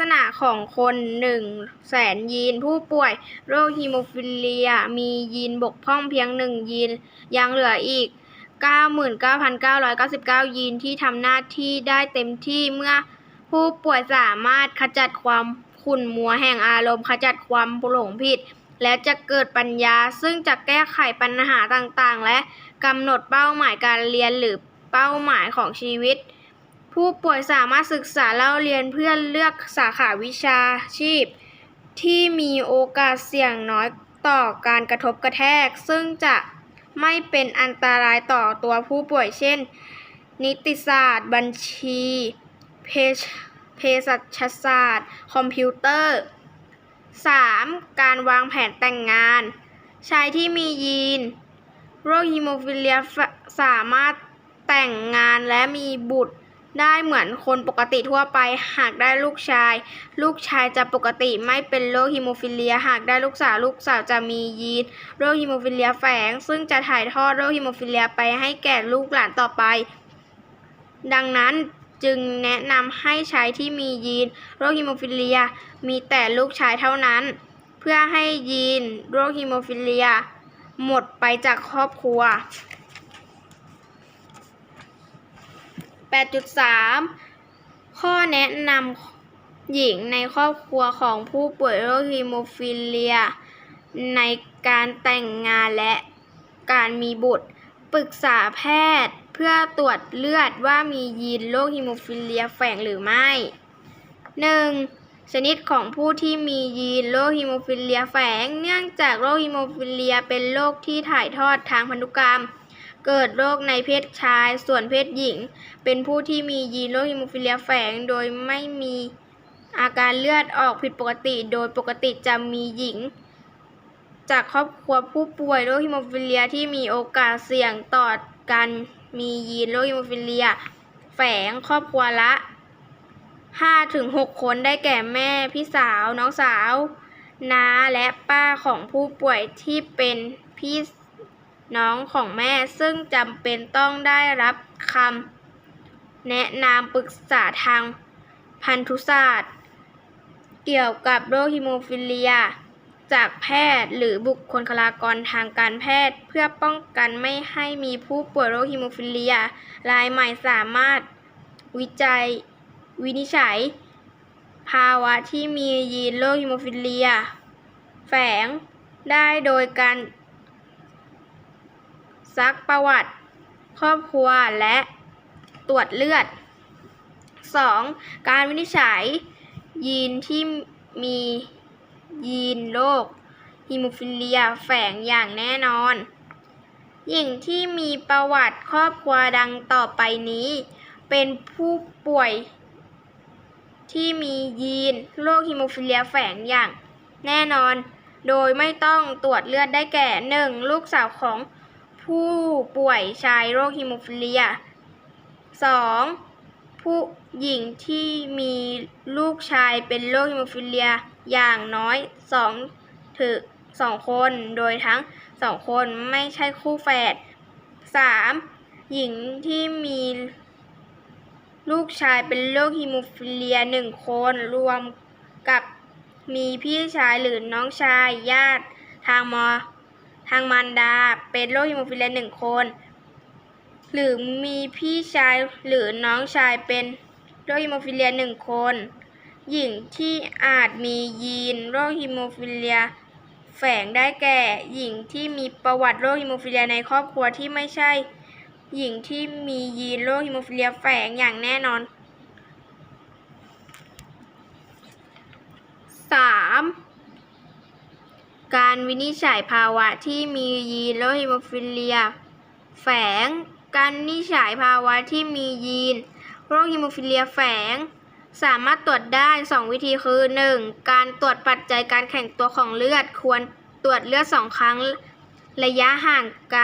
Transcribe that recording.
ษณะของคนหนึ่งแสนยีน ผู้ป่วยโรคฮีโมฟิเลีย มียีนบกพร่องเพียงหนึ่งยีน ยังเหลืออีก 99,999 ยีนที่ทำหน้าที่ได้เต็มที่เมื่อผู้ป่วยสามารถขจัดความขุ่นมัวแห่งอารมณ์ ขจัดความหลงผิด และจะเกิดปัญญาซึ่งจะแก้ไขปัญหาต่างๆ และกำหนดเป้าหมายการเรียนหรือเป้าหมายของชีวิต ผู้ป่วยสามารถศึกษาเล่าเรียนเพื่อเลือกสาขาวิชาชีพ ที่มีโอกาสเสี่ยงน้อยต่อการกระทบกระแทก ซึ่งจะไม่เป็นอันตรายต่อตัวผู้ป่วยเช่น นิติศาสตร์ บัญชีเภสัชศาสตร์ คอมพิวเตอร์ 3. การวางแผนแต่งงาน ชายที่มียีน โรคฮีโมฟิเลียสามารถแต่งงานและมีบุตร ได้เหมือนคนปกติทั่วไป หากได้ลูกชาย ลูกชายจะปกติไม่เป็นโรคฮีโมฟิเลีย หากได้ลูกสาวลูกสาวจะมียีนโรคฮีโมฟิเลียแฝง ซึ่งจะถ่ายทอดโรคฮีโมฟิเลียไปให้แก่ลูกหลานต่อไป ดังนั้นจึงแนะนำให้ใชายที่มียีนโรคฮีโมฟิเลีย มีแต่ลูกชายเท่านั้น เพื่อให้ยีนโรคฮีโมฟิเลีย หมดไปจากครอบครัว 8.3 ข้อแนะนำหญิงในครอบครัวของผู้ป่วยโรคฮีโมฟิเลีย ในการแต่งงานและการมีบุตร ปรึกษาแพทย์เพื่อตรวจเลือดว่ามียีนโรคฮีโมฟิเลียแฝงหรือไม่ 1. ชนิดของผู้ที่มียีนโรคฮีโมฟิเลียแฝง เนื่องจากโรคฮีโมฟิเลียเป็นโรคที่ถ่ายทอดทางพันธุกรรม เกิดโรคในเพศชาย ส่วนเพศหญิง เป็นผู้ที่มียีนโรคฮีโมฟิเลียแฝง โดยไม่มีอาการเลือดออกผิดปกติ โดยปกติจะมีหญิง จากครอบครัวผู้ป่วยโรคฮีโมฟิเลียที่มีโอกาสเสี่ยงต่อการมียีนโรคฮีโมฟิเลีย แฝงครอบครัวละ 5-6 คนได้แก่แม่พี่สาวน้องสาว น้าและป้าของผู้ป่วยที่เป็นพี่ น้องของแม่ซึ่งจำเป็นต้องได้รับคำแนะนำปรึกษาทางพันธุศาสตร์ เกี่ยวกับโรคฮีโมฟิเลีย จากแพทย์หรือบุคคลากรทางการแพทย์เพื่อป้องกันไม่ให้มีผู้ป่วยโรคฮีโมฟิเลีย รายใหม่สามารถวิจัยวินิจฉัย ภาวะที่มียีนโรคฮีโมฟิเลีย แฝงได้โดยการ ซักประวัติ ครอบครัวและตรวจเลือด 2. การวินิจฉัย ยีนที่มียีนโรคฮีโมฟิเลียแฝงอย่างแน่นอนหญิงที่มีประวัติครอบครัวดังต่อไปนี้ เป็นผู้ป่วย ที่มียีนโรคฮีโมฟิเลียแฝงอย่างแน่นอน โดยไม่ต้องตรวจเลือดได้แก่ 1. ลูกสาวของ ผู้ป่วยชายโรคฮีโมฟิเลีย 2. ผู้หญิงที่มีลูกชายเป็นโรคฮีโมฟิเลียอย่างน้อย2ถึง2คน โดยทั้ง 2 คนไม่ใช่คู่แฝด 3. หญิงที่มีลูกชายเป็นโรคฮีโมฟิเลียหนึ่งคนรวมกับมีพี่ชายหรือน้องชายญาติทางมอ ทางมารดา เป็นโรคฮีโมฟิเลียหนึ่งคน หรือมีพี่ชายหรือน้องชายเป็นโรคฮีโมฟิเลียหนึ่งคน หญิงที่อาจมียีนโรคฮีโมฟิเลียแฝงได้แก่หญิงที่มีประวัติโรคฮีโมฟิเลียในครอบครัวที่ไม่ใช่ หญิงที่มียีนโรคฮีโมฟิเลียแฝงอย่างแน่นอน 3. การวินิจฉัยภาวะที่มียีนโรคฮีโมฟิเลีย แฝง การวินิจฉัยภาวะที่มียีนโรคฮิโมฟิเลียแฝง สามารถตรวจได้ 2 วิธีคือ 1. การตรวจปัจจัยการแข็งตัวของเลือด ควรตรวจเลือด2ครั้งระยะห่างกัน